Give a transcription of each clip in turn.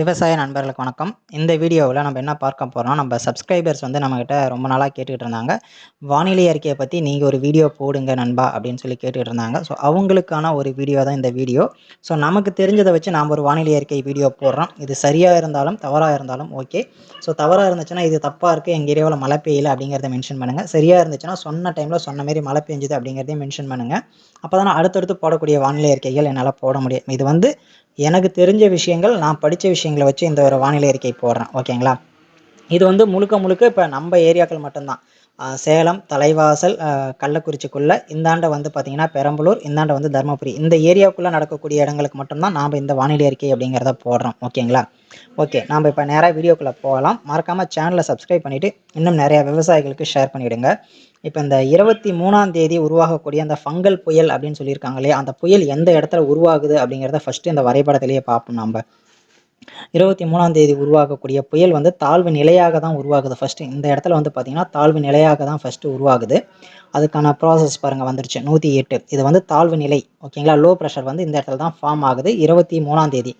விவசாய நண்பர்களுக்கு வணக்கம். இந்த வீடியோவில் நம்ம என்ன பார்க்க போகிறோம் நம்ம சப்ஸ்கிரைபர்ஸ் வந்து நம்மக்கிட்ட ரொம்ப நாளாக கேட்டுக்கிட்டு இருந்தாங்க. வானிலை அறிக்கையை பற்றி நீங்கள் ஒரு வீடியோ போடுங்க நண்பா அப்படின்னு சொல்லி கேட்டுக்கிட்டு இருந்தாங்க. ஸோ அவங்களுக்கான ஒரு வீடியோ தான் இந்த வீடியோ. ஸோ நமக்கு தெரிஞ்சதை வச்சு நாம் ஒரு வானிலை அறிக்கை வீடியோ போடுறோம். இது சரியாக இருந்தாலும் தவறாக இருந்தாலும் ஓகே ஸோ தவறாக இருந்துச்சுன்னா இது தப்பாக இருக்குது எங்கள் ஏரியாவில் மழை பெய்யல அப்படிங்கிறத மென்ஷன் பண்ணுங்கள் சரியாக இருந்துச்சுன்னா சொன்ன டைமில் சொன்ன மாரி மழை பெஞ்சுது அப்படிங்கிறதையும் மென்ஷன் பண்ணுங்கள் அப்போ தான் அடுத்தடுத்து போடக்கூடிய வானிலை அறிக்கைகள் என்னால் போட முடியும். இது வந்து எனக்கு தெரிஞ்ச விஷயங்கள் நான் படித்த விஷயங்களை வச்சு இந்த ஒரு வானிலை அறிக்கை போடுறேன். ஓகேங்களா? இது வந்து முழுக்க முழுக்க இப்போ நம்ம ஏரியாக்கள் மட்டும்தான். சேலம் தலைவாசல் கள்ளக்குறிச்சிக்குள்ளே இந்தாண்டை வந்து பார்த்திங்கன்னா பெரம்பலூர் இந்தாண்டை வந்து தருமபுரி. இந்த ஏரியாவுக்குள்ளே நடக்கக்கூடிய இடங்களுக்கு மட்டும்தான் நாம் இந்த வானிலை அறிக்கை அப்படிங்கிறத போடுறோம். ஓகேங்களா? ஓகே நாம் இப்போ நேராக வீடியோக்குள்ளே போகலாம். மறக்காமல் சேனலை சப்ஸ்கிரைப் பண்ணிவிட்டு இன்னும் நிறையா விவசாயிகளுக்கு ஷேர் பண்ணிவிடுங்க இப்போ இந்த இருபத்தி மூணாம் தேதி உருவாகக்கூடிய அந்த ஃபங்கல் புயல் அப்படின்னு சொல்லியிருக்காங்க இல்லையா அந்த புயல் எந்த இடத்துல உருவாகுது அப்படிங்கிறத ஃபஸ்ட்டு இந்த வரைபடத்திலேயே பார்ப்போம் நம்ம இருபத்தி மூணாம் தேதி உருவாகக்கூடிய புயல் வந்து தாழ்வு நிலையாக தான் உருவாகுது ஃபஸ்ட்டு இந்த இடத்துல வந்து பார்த்திங்கன்னா தாழ்வு நிலையாக தான் ஃபஸ்ட்டு உருவாகுது. அதுக்கான ப்ராசஸ் பாருங்கள் வந்துருச்சு. நூற்றி எட்டு. இது வந்து தாழ்வு நிலை ஓகேங்களா லோ ப்ரெஷர் வந்து இந்த இடத்துல தான் ஃபார்ம் ஆகுது இருபத்தி மூணாம் தேதி.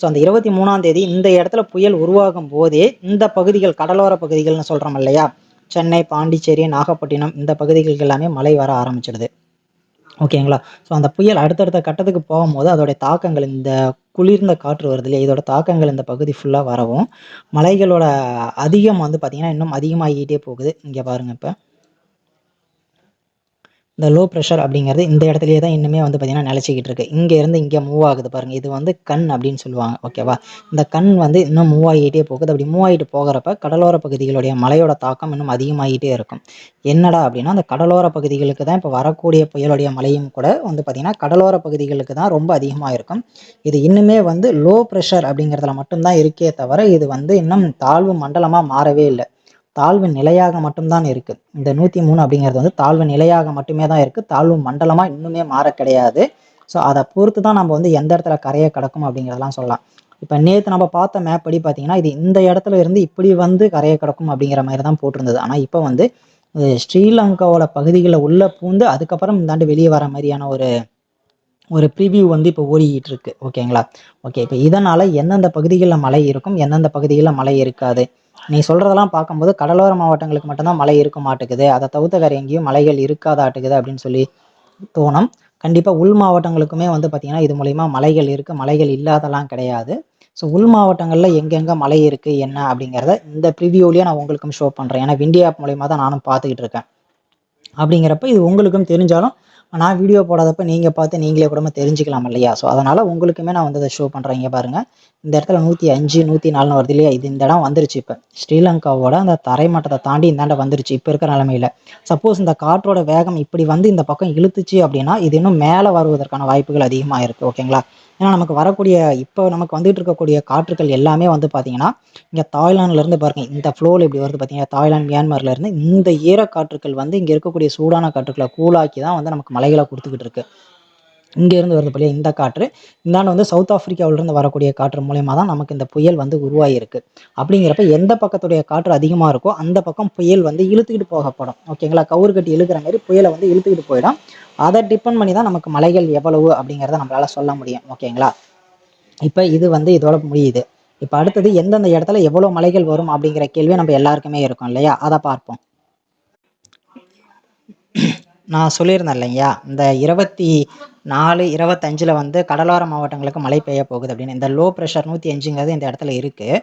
ஸோ அந்த இருபத்தி மூணாம் தேதி இந்த இடத்துல புயல் உருவாகும் போதே இந்த பகுதிகள் கடலோர பகுதிகள்னு சொல்கிறோம் இல்லையா? சென்னை பாண்டிச்சேரி நாகப்பட்டினம் இந்த பகுதிகளுக்கு எல்லாமே மழை வர ஆரம்பிச்சிடுது. ஓகேங்களா ஸோ அந்த புயல் அடுத்தடுத்த கட்டத்துக்கு போகும்போது அதோடைய தாக்கங்கள் இந்த குளிர்ந்த காற்று வருது இல்லையா? இதோட தாக்கங்கள் இந்த பகுதி ஃபுல்லாக வரவும் மலைகளோட அதிகம் வந்து பார்த்திங்கன்னா இன்னும் அதிகமாகிக்கிட்டே போகுது. இங்கே பாருங்கள் இப்போ. இந்த லோ ப்ரெஷர் அப்படிங்கிறது இந்த இடத்துலையே தான் இன்னுமே வந்து பார்த்திங்கன்னா நிலச்சிக்கிட்டு இருக்குது இங்கேருந்து இங்கே மூவ் ஆகுது பாருங்கள் இது வந்து கண் அப்படின்னு சொல்லுவாங்க. ஓகேவா இந்த கண் வந்து இன்னும் மூவ் ஆகிட்டே போகுது. அப்படி மூவ் ஆகிட்டு போகிறப்ப கடலோர பகுதிகளுடைய மழையோட தாக்கம் இன்னும் அதிகமாகிட்டே இருக்கும். என்னடா அப்படின்னா அந்த கடலோர பகுதிகளுக்கு தான் இப்போ வரக்கூடிய புயலுடைய மழையும் கூட வந்து பார்த்திங்கன்னா கடலோர பகுதிகளுக்கு தான் ரொம்ப அதிகமாக இருக்கும். இது இன்னுமே வந்து லோ ப்ரெஷர் அப்படிங்கிறதுல மட்டும்தான் இருக்கே தவிர இது வந்து இன்னும் தாழ்வு மண்டலமாக மாறவே இல்லை. தாழ்வு நிலையாக மட்டும்தான் இருக்குது இந்த நூற்றி மூணு அப்படிங்கிறது வந்து தாழ்வு நிலையாக மட்டுமே தான் இருக்குது தாழ்வு மண்டலமாக இன்னுமே மாற கிடையாது. ஸோ அதை பொறுத்து தான் நம்ம வந்து எந்த இடத்துல கரையை கிடக்கும் அப்படிங்கிறதெல்லாம் சொல்லலாம். இப்போ நேற்று நம்ம பார்த்த மேப் படி பார்த்தீங்கன்னா இது இந்த இடத்துல இருந்து இப்படி வந்து கரையை கிடக்கும் அப்படிங்கிற மாதிரி தான் போட்டிருந்தது. ஆனால் இப்போ வந்து ஸ்ரீலங்காவோட பகுதிகளில் உள்ளே பூந்து அதுக்கப்புறம் இந்தாண்டு வெளியே வர மாதிரியான ஒரு ஒரு ப்ரிவியூ வந்து இப்போ ஓடிக்கிட்டு இருக்கு ஓகேங்களா? ஓகே இப்போ இதனால் எந்தெந்த பகுதிகளில் மழை இருக்கும் எந்தெந்த பகுதிகளில் மழை இருக்காது? நீ சொல்கிறதெல்லாம் பார்க்கும்போது கடலோர மாவட்டங்களுக்கு மட்டும்தான் மழை இருக்க மாட்டேங்குது. அதை தவிர்த்த வேறு எங்கேயும் மலைகள் இருக்காதாட்டுக்குது அப்படின்னு சொல்லி தோணும். கண்டிப்பாக உள் மாவட்டங்களுக்குமே வந்து பார்த்திங்கன்னா இது மூலிமா மலைகள் இருக்குது மலைகள் இல்லாதெல்லாம் கிடையாது. ஸோ உள் மாவட்டங்களில் எங்கெங்கே மலை இருக்குது என்ன அப்படிங்கிறத இந்த ப்ரிவியூலேயே நான் உங்களுக்கும் ஷோ பண்ணுறேன் ஏன்னா விண்டியா ஆப் மூலிமா தான் நானும் பார்த்துக்கிட்டு இருக்கேன். அப்படிங்கிறப்ப இது உங்களுக்கும் தெரிஞ்சாலும் நான் வீடியோ போடாதப்ப நீங்கள் பார்த்து நீங்களே கூட தெரிஞ்சுக்கலாம் இல்லையா? ஸோ அதனால் உங்களுக்குமே நான் வந்து அதை ஷோ பண்ணுறேன் இங்கே பாருங்கள் இந்த இடத்துல நூற்றி அஞ்சு நூற்றி நாலுன்னு வருது இல்லையா? இது இந்த இடம் வந்துருச்சு இப்போ. ஸ்ரீலங்காவோட அந்த தரைமட்டத்தை தாண்டி இந்தாண்ட வந்துருச்சு இப்போ இருக்கிற நிலமையில. சப்போஸ் இந்த காற்றோட வேகம் இப்படி வந்து இந்த பக்கம் இழுத்துச்சு அப்படின்னா இது இன்னும் மேலே வருவதற்கான வாய்ப்புகள் அதிகமாக இருக்குது ஓகேங்களா ஏன்னா நமக்கு வரக்கூடிய இப்போ நமக்கு வந்துட்டு இருக்கக்கூடிய காற்றுக்கள் எல்லாமே வந்து பார்த்தீங்கன்னா இங்கே தாய்லாந்துலேருந்து பாருங்க இந்த ஃப்ளோவில் இப்படி வருது பார்த்தீங்கன்னா தாய்லாந்து மியான்மர்லேருந்து இந்த ஈரக்காற்றுகள் வந்து இங்கே இருக்கக்கூடிய சூடான காற்றுக்களை கூலாக்கி தான் வந்து நமக்கு மலைகளை கொடுத்துக்கிட்டு இருக்கு. இங்கேருந்து வருது போலியா இந்த காற்று. இந்தாண்டு வந்து சவுத் ஆஃப்ரிக்காவிலிருந்து வரக்கூடிய காற்று மூலயமா தான் நமக்கு இந்த புயல் வந்து உருவாகிருக்கு அப்படிங்கிறப்ப எந்த பக்கத்துடைய காற்று அதிகமாக இருக்கோ அந்த பக்கம் புயல் வந்து இழுத்துக்கிட்டு போகப்படும். ஓகேங்களா கவுறு கட்டி இழுக்கிற மாதிரி புயலை வந்து இழுத்துக்கிட்டு போயிடும். அதை டிபெண்ட் பண்ணி தான் நமக்கு மலைகள் எவ்வளவு அப்படிங்கிறத நம்மளால் சொல்ல முடியும். ஓகேங்களா இப்போ இது வந்து இதோட முடியுது. இப்போ அடுத்தது எந்தெந்த இடத்துல எவ்வளோ மலைகள் வரும் அப்படிங்கிற கேள்வி நம்ம எல்லாருக்குமே இருக்கும் இல்லையா? அதை பார்ப்போம். நான் சொல்லியிருந்தேன் இல்லையா இந்த இருபத்தி நாலு இருபத்தஞ்சில் வந்து கடலோர மாவட்டங்களுக்கு மழை பெய்ய போகுது அப்படின்னு. இந்த லோ ப்ரெஷர் நூற்றி அஞ்சுங்கிறது இந்த இடத்துல இருக்குது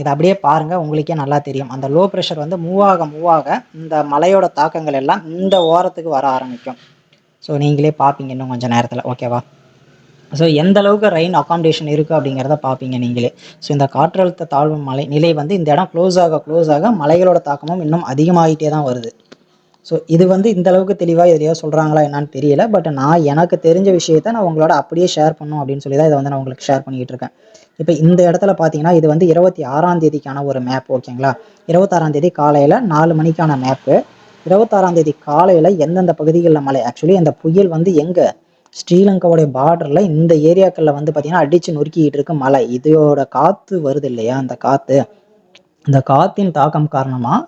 இதை அப்படியே பாருங்கள் உங்களுக்கே நல்லா தெரியும். அந்த லோ ப்ரெஷர் வந்து மூவாக மூவாக மூவ் ஆக இந்த மலையோட தாக்கங்கள் எல்லாம் இந்த ஓரத்துக்கு வர ஆரம்பிக்கும். ஸோ நீங்களே பார்ப்பீங்க இன்னும் கொஞ்சம் நேரத்தில் ஓகேவா ஸோ எந்த அளவுக்கு ரெயின் அகாமடேஷன் இருக்குது அப்படிங்கிறத பார்ப்பீங்க நீங்களே. ஸோ இந்த காற்றழுத்த தாழ்வு மலை நிலை வந்து இந்த இடம் க்ளோஸ் ஆக க்ளோஸ் ஆக மலைகளோட தாக்கமும் இன்னும் அதிகமாகிட்டே தான் வருது. ஸோ இது வந்து இந்த அளவுக்கு தெளிவாக எதையோ சொல்கிறாங்களா என்னான்னு தெரியல. பட் நான் எனக்கு தெரிஞ்ச விஷயத்த நான் உங்களோட அப்படியே ஷேர் பண்ணும் அப்படின்னு சொல்லி தான் இதை வந்து நான் உங்களுக்கு ஷேர் பண்ணிக்கிட்டு இருக்கேன். இப்போ இந்த இடத்துல பார்த்தீங்கன்னா இது வந்து இருபத்தி ஆறாம் தேதிக்கான ஒரு மேப் ஓகேங்களா இருபத்தாறாம் தேதி காலையில் நாலு மணிக்கான மேப்பு இருபத்தாறாம் தேதி காலையில் எந்தெந்த பகுதிகளில் மழை? ஆக்சுவலி அந்த புயல் வந்து எங்கே? ஸ்ரீலங்காவுடைய பார்டரில் இந்த ஏரியாக்களில் வந்து பார்த்திங்கன்னா அடித்து நொறுக்கிக்கிட்டு இருக்கு மழை. இதோட காற்று வருது இல்லையா? அந்த காற்று அந்த காற்றின் தாக்கம் காரணமாக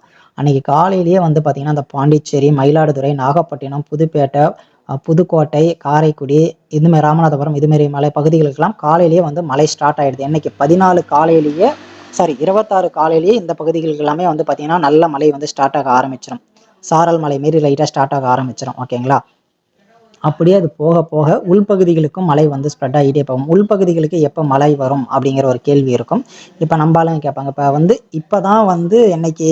அன்றைக்கி காலையிலேயே வந்து பார்த்திங்கன்னா அந்த பாண்டிச்சேரி மயிலாடுதுறை நாகப்பட்டினம் புதுப்பேட்டை புதுக்கோட்டை காரைக்குடி இதுமாரி ராமநாதபுரம் இதுமாரி மலை பகுதிகளுக்கெல்லாம் காலையிலேயே வந்து மழை ஸ்டார்ட் ஆகிடுது இன்னைக்கு பதினாலு காலையிலேயே சாரி இருபத்தாறு காலையிலேயே இந்த பகுதிகளுக்கு எல்லாமே வந்து பார்த்திங்கன்னா நல்ல மழை வந்து ஸ்டார்ட் ஆக ஆரம்பிச்சிடும் சாரல் மலை மாரி லைட்டாக ஸ்டார்ட் ஆக ஆரம்பிச்சிடும் ஓகேங்களா அப்படியே அது போக போக உள்பகுதிகளுக்கும் மழை வந்து ஸ்ப்ரெட் ஆகிட்டே போகும். உள்பகுதிகளுக்கு எப்போ மழை வரும் அப்படிங்கிற ஒரு கேள்வி இருக்கும். இப்போ நம்பாலும் கேட்பாங்க இப்போ வந்து இப்போ தான் வந்து என்னைக்கு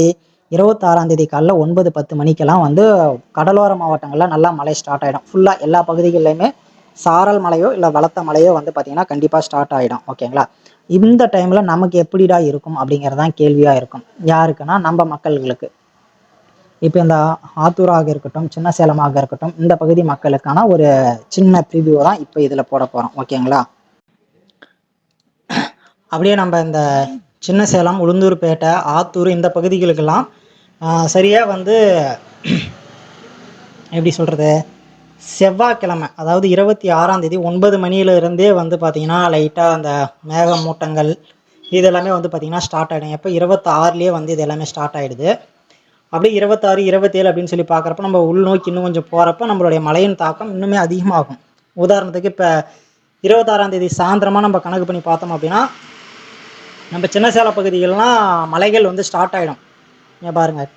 இருபத்தாறாம் தேதி காலைல ஒன்பது பத்து மணிக்கெல்லாம் வந்து கடலோர மாவட்டங்களில் நல்லா மழை ஸ்டார்ட் ஆகிடும் ஃபுல்லாக எல்லா பகுதிகளிலையுமே சாரல் மலையோ இல்லை வளர்த்த மலையோ வந்து பார்த்திங்கன்னா கண்டிப்பாக ஸ்டார்ட் ஆகிடும் ஓகேங்களா இந்த டைமில் நமக்கு எப்படிடா இருக்கும் அப்படிங்கிறதான் கேள்வியாக இருக்கும். யாருக்குன்னா நம்ம மக்கள்களுக்கு. இப்போ இந்த ஆத்தூராக இருக்கட்டும் சின்ன சேலமாக இருக்கட்டும் இந்த பகுதி மக்களுக்கான ஒரு சின்ன ப்ரிவியூ தான் இப்போ இதில் போட போகிறோம் ஓகேங்களா அப்படியே நம்ம இந்த சின்ன சேலம் உளுந்தூர்பேட்டை ஆத்தூர் இந்த பகுதிகளுக்கெல்லாம் சரியாக வந்து எப்படி சொல்கிறது செவ்வாய்க்கிழமை அதாவது இருபத்தி ஆறாம் தேதி ஒன்பது மணியில இருந்தே வந்து பார்த்திங்கன்னா லைட்டாக அந்த மேகமூட்டங்கள் இது எல்லாமே வந்து பார்த்திங்கன்னா ஸ்டார்ட் ஆகிடும் எப்போ? இருபத்தாறுலேயே வந்து இது எல்லாமே ஸ்டார்ட் ஆகிடுது அப்படியே இருபத்தாறு இருபத்தேழு அப்படின்னு சொல்லி பார்க்குறப்ப நம்ம உள்நோக்கி இன்னும் கொஞ்சம் போகிறப்ப நம்மளுடைய மழையின் தாக்கம் இன்னுமே அதிகமாகும். உதாரணத்துக்கு இப்போ இருபத்தாறாம் தேதி சாயந்தரமாக நம்ம கணக்கு பண்ணி பார்த்தோம் அப்படின்னா நம்ம சின்ன சேல பகுதிகளெலாம் மலைகள் வந்து ஸ்டார்ட் ஆகிடும் இங்கே பாருங்கள்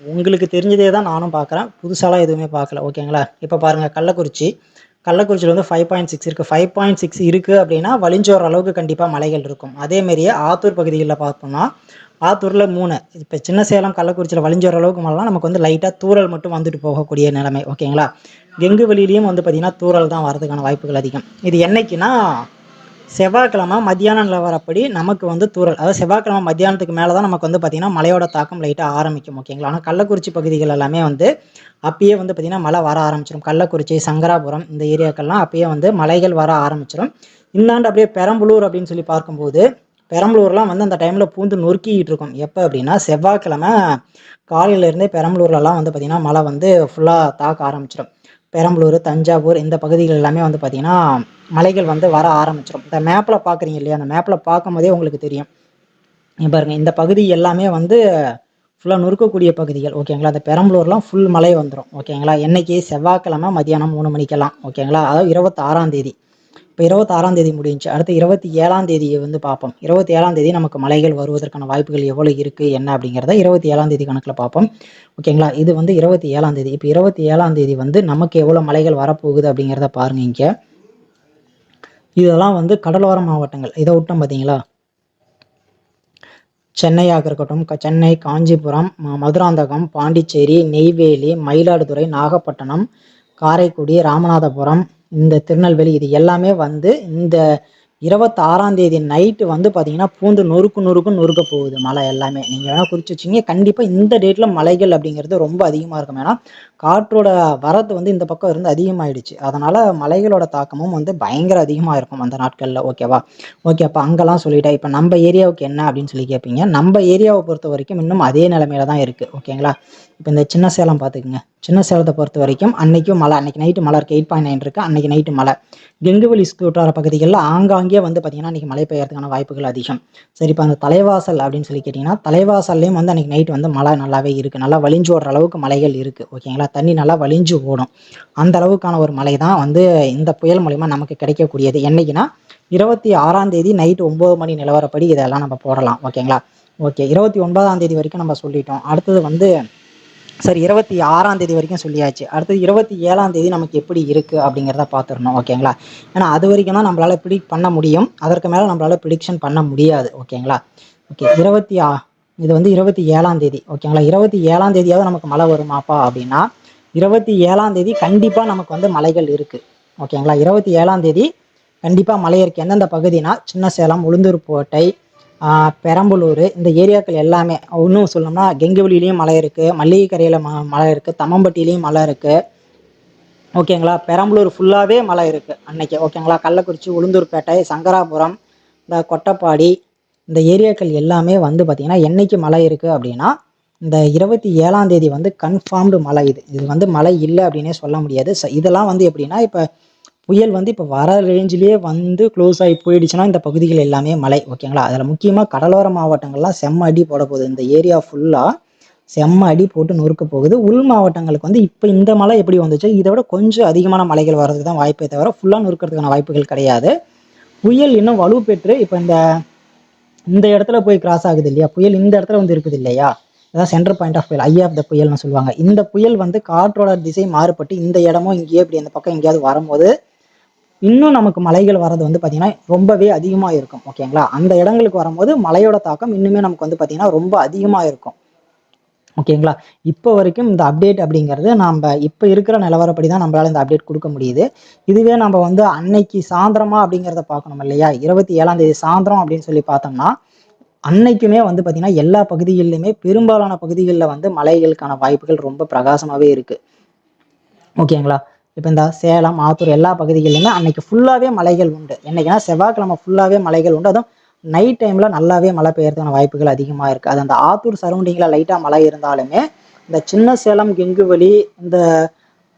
உங்களுக்கு தெரிஞ்சதே தான் நானும் பார்க்குறேன் புதுசாலாம் எதுவுமே பார்க்கல ஓகேங்களா இப்போ பாருங்கள் கள்ளக்குறிச்சி. கள்ளக்குறிச்சியில் வந்து ஃபைவ் பாயிண்ட் சிக்ஸ் இருக்குது ஃபைவ் பாயிண்ட் சிக்ஸ் இருக்குது அப்படின்னா வலிஞ்சோர் அளவுக்கு கண்டிப்பாக மலைகள் இருக்கும். அதேமாரியே ஆத்தூர் பகுதிகளில் பார்த்தோம்னா ஆத்தூரில் மூணு. இப்போ சின்ன சேலம் கள்ளக்குறிச்சியில் வலிஞ்சோர் அளவுக்கு மலைலாம் நமக்கு வந்து லைட்டாக தூறல் மட்டும் வந்துட்டு போகக்கூடிய நிலைமை ஓகேங்களா கெங்கு வழியிலையும் வந்து பார்த்திங்கன்னா தூறல் தான் வரதுக்கான வாய்ப்புகள் அதிகம். இது என்னைக்குன்னா செவ்வாய்க்கிழமை மத்தியான நிலவரப்படி நமக்கு வந்து தூரல் அதாவது செவ்வாய்க்கிழமை மத்தியானத்துக்கு மேலே தான் நமக்கு வந்து பார்த்திங்கன்னா மழையோட தாக்கம் லைட்டாக ஆரம்பிக்கும் ஓகேங்களா ஆனால் கள்ளக்குறிச்சி பகுதிகள் எல்லாமே வந்து அப்பயே வந்து பார்த்திங்கன்னா மழை வர ஆரம்பிச்சிடும் கள்ளக்குறிச்சி சங்கராபுரம் இந்த ஏரியாக்கள்லாம் அப்பயே வந்து மலைகள் வர ஆரம்பிச்சிடும் இந்தாண்டு அப்படியே பெரம்பலூர் அப்படின்னு சொல்லி பார்க்கும்போது பெரம்பலூர்லாம் வந்து அந்த டைமில் பூந்து நொறுக்கிட்டு இருக்கும். எப்போ அப்படின்னா செவ்வாய்க்கிழமை காலையிலேருந்தே பெரம்பலூர்லலாம் வந்து பார்த்திங்கன்னா மழை வந்து ஃபுல்லாக தாக்க ஆரம்பிச்சிடும் பெரம்பலூர் தஞ்சாவூர் இந்த பகுதிகள் எல்லாமே வந்து பார்த்திங்கன்னா மலைகள் வந்து வர ஆரம்பிச்சிடும் இந்த மேப்பில் பார்க்குறீங்க இல்லையா? அந்த மேப்பில் பார்க்கும்போதே உங்களுக்கு தெரியும். பாருங்கள் பாருங்க இந்த பகுதி எல்லாமே வந்து ஃபுல்லாக நொறுக்கக்கூடிய பகுதிகள் ஓகேங்களா அந்த பெரம்பலூர்லாம் ஃபுல் மழை வந்துடும் ஓகேங்களா என்றைக்கு செவ்வாய்க்கிழமை மதியானம் மூணு மணிக்கெல்லாம் ஓகேங்களா அதாவது இருபத்தாறாம் தேதி. இப்போ இருபத்தாறாம் தேதி முடிஞ்சுச்சு அடுத்து இருபத்தி ஏழாம் தேதியை வந்து பார்ப்போம். இருபத்தி ஏழாம் தேதி நமக்கு மலைகள் வருவதற்கான வாய்ப்புகள் எவ்வளோ இருக்குது என்ன அப்படிங்கிறத இருபத்தி ஏழாம் தேதி கணக்கில் பார்ப்போம் ஓகேங்களா இது வந்து இருபத்தி ஏழாம் தேதி. இப்போ இருபத்தி ஏழாம் தேதி வந்து நமக்கு எவ்வளோ மலைகள் வரப்போகுது அப்படிங்கிறத பாருங்க இங்கே. இதெல்லாம் வந்து கடலோர மாவட்டங்கள். இதை விட்டோம் பார்த்தீங்களா சென்னையாக இருக்கட்டும் சென்னை காஞ்சிபுரம் மதுராந்தகம் பாண்டிச்சேரி நெய்வேலி மயிலாடுதுறை நாகப்பட்டினம் காரைக்குடி ராமநாதபுரம் இந்த திருநெல்வேலி இது எல்லாமே வந்து இந்த இருபத்தாறாம் தேதி நைட்டு வந்து பார்த்தீங்கன்னா பூந்து நொறுக்கு நொறுக்கு நொறுக்க போகுது. மழை எல்லாமே. நீங்கள் வேணால் குறித்து வச்சிங்க கண்டிப்பாக இந்த டேட்டில் மலைகள் அப்படிங்கிறது ரொம்ப அதிகமாக இருக்கும். ஏன்னா காற்றோட வரத்து வந்து இந்த பக்கம் இருந்து அதிகமாகிடுச்சு அதனால் மலைகளோட தாக்கமும் வந்து பயங்கர அதிகமாக இருக்கும் அந்த நாட்களில். ஓகேவா ஓகே அப்போ அங்கெல்லாம் சொல்லிட்டேன் இப்போ நம்ம ஏரியாவுக்கு என்ன அப்படின்னு சொல்லி கேட்பீங்க நம்ம ஏரியாவை பொறுத்த வரைக்கும் இன்னும் அதே நிலமையில தான் இருக்குது ஓகேங்களா இப்போ இந்த சின்ன சேலம் பார்த்துக்குங்க. சின்ன சேலத்தை பொறுத்த வரைக்கும் அன்னைக்கும் மழை. அன்னைக்கு நைட்டு மழை இருக்குது எயிட் பாயிண்ட் நைன் இருக்குது அன்னைக்கு நைட்டு மழை. கெங்குவெளி சுற்றுவட்டார பகுதிகளில் ஆங்காங்க வந்து பார்த்திங்கன்னா அன்றைக்கி மழை பெய்யறதுக்கான வாய்ப்புகள் அதிகம். சரி இப்போ அந்த தலைவாசல் அப்படின்னு சொல்லி கேட்டிங்கன்னா தலைவாசல்லையும் வந்து அன்றைக்கி நைட் வந்து மழை நல்லாவே இருக்குது நல்லா வலிஞ்சு ஓடுற அளவுக்கு மலைகள் இருக்குது ஓகேங்களா தண்ணி நல்லா வலிஞ்சு ஓடும். அந்த அளவுக்கான ஒரு மழை தான் வந்து இந்த புயல் மூலிமா நமக்கு கிடைக்கக்கூடியது. என்னைக்குன்னா இருபத்தி ஆறாம் தேதி நைட் ஒம்பது மணி நிலவரப்படி இதெல்லாம் நம்ம போடலாம். ஓகேங்களா ஓகே இருபத்தி ஒன்பதாம் தேதி வரைக்கும் நம்ம சொல்லிட்டோம். அடுத்தது வந்து சரி இருபத்தி ஆறாம் தேதி வரைக்கும் சொல்லியாச்சு. அடுத்தது இருபத்தி ஏழாம் தேதி நமக்கு எப்படி இருக்குது அப்படிங்கிறத பார்த்துடணும் ஓகேங்களா? ஏன்னா அது வரைக்கும் தான் நம்மளால் ப்ரிடிக்ட் பண்ண முடியும். அதற்கு மேலே நம்மளால் ப்ரிடிக்ஷன் பண்ண முடியாது ஓகேங்களா? ஓகே இருபத்தி ஆ இது வந்து இருபத்தி ஏழாம் தேதி ஓகேங்களா? இருபத்தி ஏழாம் தேதியாவது நமக்கு மழை வருமாப்பா அப்படின்னா இருபத்தி ஏழாம் தேதி கண்டிப்பாக நமக்கு வந்து மலைகள் இருக்குது ஓகேங்களா? இருபத்தி ஏழாம் தேதி கண்டிப்பாக மலை இருக்குது எந்தெந்த பகுதினா சின்ன சேலம் உளுந்தூர் கோட்டை பெரம்பலூர் இந்த ஏரியாக்கள் எல்லாமே இன்னும் சொல்லணும்னா கெங்கவெளியிலையும் மலை இருக்குது மல்லிகைக்கரையில் ம மலை இருக்குது தம்மம்பட்டியிலையும் மலை இருக்குது ஓகேங்களா? பெரம்பலூர் ஃபுல்லாகவே மலை இருக்குது அன்னைக்கு. ஓகேங்களா? கள்ளக்குறிச்சி உளுந்தூர்பேட்டை சங்கராபுரம் இந்த கொட்டப்பாடி இந்த ஏரியாக்கள் எல்லாமே வந்து பார்த்திங்கன்னா என்னைக்கு மழை இருக்குது அப்படின்னா இந்த இருபத்தி ஏழாம் தேதி வந்து கன்ஃபார்ம்டு மழை இது. இது வந்து மழை இல்லை அப்படின்னே சொல்ல முடியாது. ச இதெல்லாம் வந்து எப்படின்னா இப்போ புயல் வந்து இப்போ வர ரேஞ்சிலேயே வந்து க்ளோஸ் ஆகி போயிடுச்சுன்னா இந்த பகுதிகள் எல்லாமே மழை ஓகேங்களா அதில் முக்கியமாக கடலோர மாவட்டங்கள்லாம் செம்ம அடி போட போகுது. இந்த ஏரியா ஃபுல்லாக செம்ம அடி போட்டு நொறுக்க போகுது. உள் மாவட்டங்களுக்கு வந்து இப்போ இந்த மழை எப்படி வந்துச்சு? இதை விட கொஞ்சம் அதிகமான மலைகள் வர்றதுக்கு தான் வாய்ப்பே தவிர ஃபுல்லாக நொறுக்கிறதுக்கான வாய்ப்புகள் கிடையாது. புயல் இன்னும் வலு பெற்று இப்போ இந்த இந்த இடத்துல போய் கிராஸ் ஆகுது இல்லையா? புயல் இந்த இடத்துல வந்து இருக்குது இல்லையா? இதான் சென்டர் பாயிண்ட் ஆஃப் புயல் ஐ ஆஃப் த புயல்னு சொல்லுவாங்க. இந்த புயல் வந்து காற்றோட திசை மாறுபட்டு இந்த இடமும் இங்கேயே இப்படி இந்த பக்கம் எங்கேயாவது வரும்போது இன்னும் நமக்கு மலைகள் வர்றது வந்து பார்த்திங்கன்னா ரொம்பவே அதிகமாக இருக்கும் ஓகேங்களா அந்த இடங்களுக்கு வரும்போது மலையோட தாக்கம் இன்னுமே நமக்கு வந்து பார்த்திங்கன்னா ரொம்ப அதிகமாக இருக்கும் ஓகேங்களா இப்போ வரைக்கும் இந்த அப்டேட் அப்படிங்கிறது நம்ம இப்போ இருக்கிற நிலவரப்படி தான் நம்மளால் இந்த அப்டேட் கொடுக்க முடியுது. இதுவே நம்ம வந்து அன்னைக்கு சாயந்தரமா அப்படிங்கிறத பார்க்கணும் இல்லையா? இருபத்தி ஏழாம் தேதி சாயந்தரம் அப்படின்னு சொல்லி பார்த்தோம்னா அன்னைக்குமே வந்து பார்த்திங்கன்னா எல்லா பகுதிகளிலுமே பெரும்பாலான பகுதிகளில் வந்து மலைகளுக்கான வாய்ப்புகள் ரொம்ப பிரகாசமாகவே இருக்குது ஓகேங்களா இப்போ இந்த சேலம் ஆத்தூர் எல்லா பகுதிகளிலுமே அன்னைக்கு ஃபுல்லாகவே மலைகள் உண்டு. என்னைக்குன்னா செவ்வாய்க்கிழமை ஃபுல்லாகவே மலைகள் உண்டு. அதுவும் நைட் டைமில் நல்லாவே மழை பெய்யறதுக்கான வாய்ப்புகள் அதிகமாக இருக்குது அது அந்த ஆத்தூர் சரௌண்டிங்கில் லைட்டாக மழை இருந்தாலுமே இந்த சின்ன சேலம் கெங்குவலி இந்த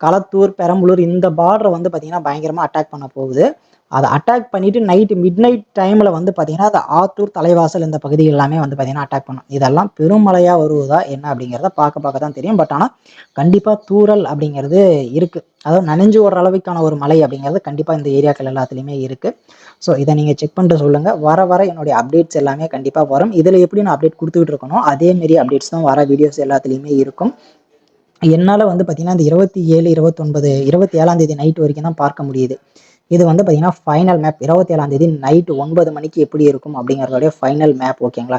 களத்தூர் பெரம்பலூர் இந்த பார்டரை வந்து பார்த்திங்கன்னா பயங்கரமாக அட்டாக் பண்ண போகுது. அதை அட்டாக் பண்ணிட்டு நைட்டு மிட் நைட் டைமில் வந்து பார்த்தீங்கன்னா அது ஆத்தூர் தலைவாசல் இந்த பகுதிகள் எல்லாமே வந்து பார்த்தீங்கன்னா அட்டாக் பண்ணும். இதெல்லாம் பெருமழையாக வருவதா என்ன அப்படிங்கிறத பார்க்க பார்க்க தான் தெரியும். பட் ஆனால் கண்டிப்பாக தூறல் அப்படிங்கிறது இருக்குது அதாவது நனைஞ்சு ஓடுற அளவுக்கான ஒரு மலை அப்படிங்கிறது கண்டிப்பாக இந்த ஏரியாக்கள் எல்லாத்துலேயுமே இருக்குது ஸோ இதை நீங்கள் செக் பண்ணிட்டு சொல்லுங்கள் வர வர என்னுடைய அப்டேட்ஸ் எல்லாமே கண்டிப்பாக வரும். இதில் எப்படி நான் அப்டேட் கொடுத்துக்கிட்டு இருக்கணும் அதேமாரி அப்டேட்ஸ் தான் வர வீடியோஸ் எல்லாத்துலேயுமே இருக்கும். என்னால் வந்து பார்த்திங்கன்னா இந்த இருபத்தி ஏழு இருபத்தொன்பது இருபத்தி ஏழாம் தேதி நைட் வரைக்கும் தான் பார்க்க முடியுது. இது வந்து பார்த்தீங்கன்னா ஃபைனல் மேப் இருபத்தி ஏழாம் தேதி நைட்டு ஒன்பது மணிக்கு எப்படி இருக்கும் அப்படிங்கிறதோடைய ஃபைனல் மேப் ஓகேங்களா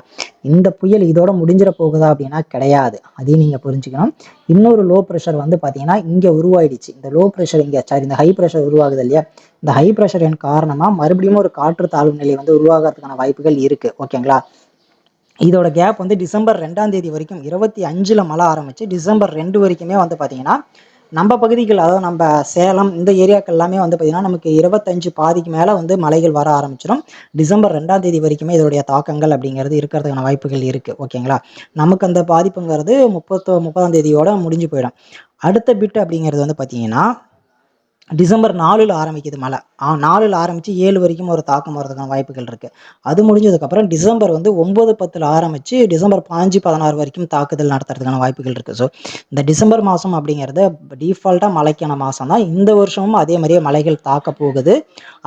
இந்த புயல் இதோட முடிஞ்சிட போகுதா அப்படின்னா கிடையாது. அதையும் நீங்கள் புரிஞ்சுக்கணும். இன்னொரு லோ ப்ரெஷர் வந்து பார்த்தீங்கன்னா இங்கே உருவாயிடுச்சு. இந்த லோ ப்ரெஷர் இங்கே சாரி இந்த ஹை ப்ரெஷர் உருவாகுது இல்லையா? இந்த ஹை ப்ரெஷரின் காரணமாக மறுபடியும் ஒரு காற்று தாழ்வு நிலை வந்து உருவாகிறதுக்கான வாய்ப்புகள் இருக்குது ஓகேங்களா இதோட கேப் வந்து டிசம்பர் ரெண்டாம் தேதி வரைக்கும் இருபத்தி அஞ்சில் மழை ஆரம்பிச்சு டிசம்பர் ரெண்டு வரைக்குமே வந்து பார்த்தீங்கன்னா நம்ம பகுதிகள் அதாவது நம்ம சேலம் இந்த ஏரியாக்கள் எல்லாமே வந்து பார்த்திங்கன்னா நமக்கு இருபத்தஞ்சு பாதிக்கு மேலே வந்து மலைகள் வர ஆரம்பிச்சிடும் டிசம்பர் ரெண்டாம் தேதி வரைக்குமே இதோடைய தாக்கங்கள் அப்படிங்கிறது இருக்கிறதுக்கான வாய்ப்புகள் இருக்குது ஓகேங்களா? நமக்கு அந்த பாதிப்புங்கிறது முப்பத்தோ முப்பதாம் தேதியோட முடிஞ்சு போயிடும். அடுத்த பிட் அப்படிங்கிறது வந்து பார்த்திங்கன்னா டிசம்பர் நாலில் ஆரம்பிக்குது மழை. நாலில் ஆரம்பித்து ஏழு வரைக்கும் ஒரு தாக்கம் வர்றதுக்கான வாய்ப்புகள் இருக்குது அது முடிஞ்சதுக்கப்புறம் டிசம்பர் வந்து ஒம்பது பத்தில் ஆரம்பித்து டிசம்பர் பாஞ்சு பதினாறு வரைக்கும் தாக்குதல் நடத்துறதுக்கான வாய்ப்புகள் இருக்குது ஸோ இந்த டிசம்பர் மாதம் அப்படிங்கிறது டிஃபால்ட்டாக மழைக்கான மாதம் தான். இந்த வருஷமும் அதே மாதிரியே மலைகள் தாக்க போகுது.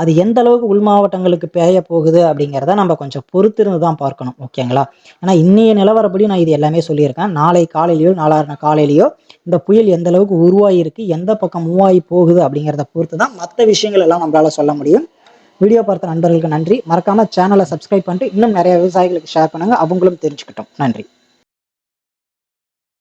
அது எந்த அளவுக்கு உள் மாவட்டங்களுக்கு பேய போகுது அப்படிங்கிறத நம்ம கொஞ்சம் பொறுத்திருந்து தான் பார்க்கணும். ஓகேங்களா? ஏன்னா இன்னைய நிலவரப்படி நான் இது எல்லாமே சொல்லியிருக்கேன். நாளை காலையிலையோ நாளான காலையிலையோ இந்த புயல் எந்த அளவுக்கு உருவாகிருக்கு எந்த பக்கம் மூவாகி போகுது அப்படிங்கிறத பொறுத்து தான் மற்ற விஷயங்கள் எல்லாம் நம்மளால சொல்ல முடியும். வீடியோ பார்த்த நண்பர்களுக்கு நன்றி. மறக்காம சேனலை சப்ஸ்கிரைப் பண்ணிட்டு இன்னும் நிறைய விவசாயிகளுக்கு ஷேர் பண்ணுங்க. அவங்களும் தெரிஞ்சுக்கிட்டோம். நன்றி.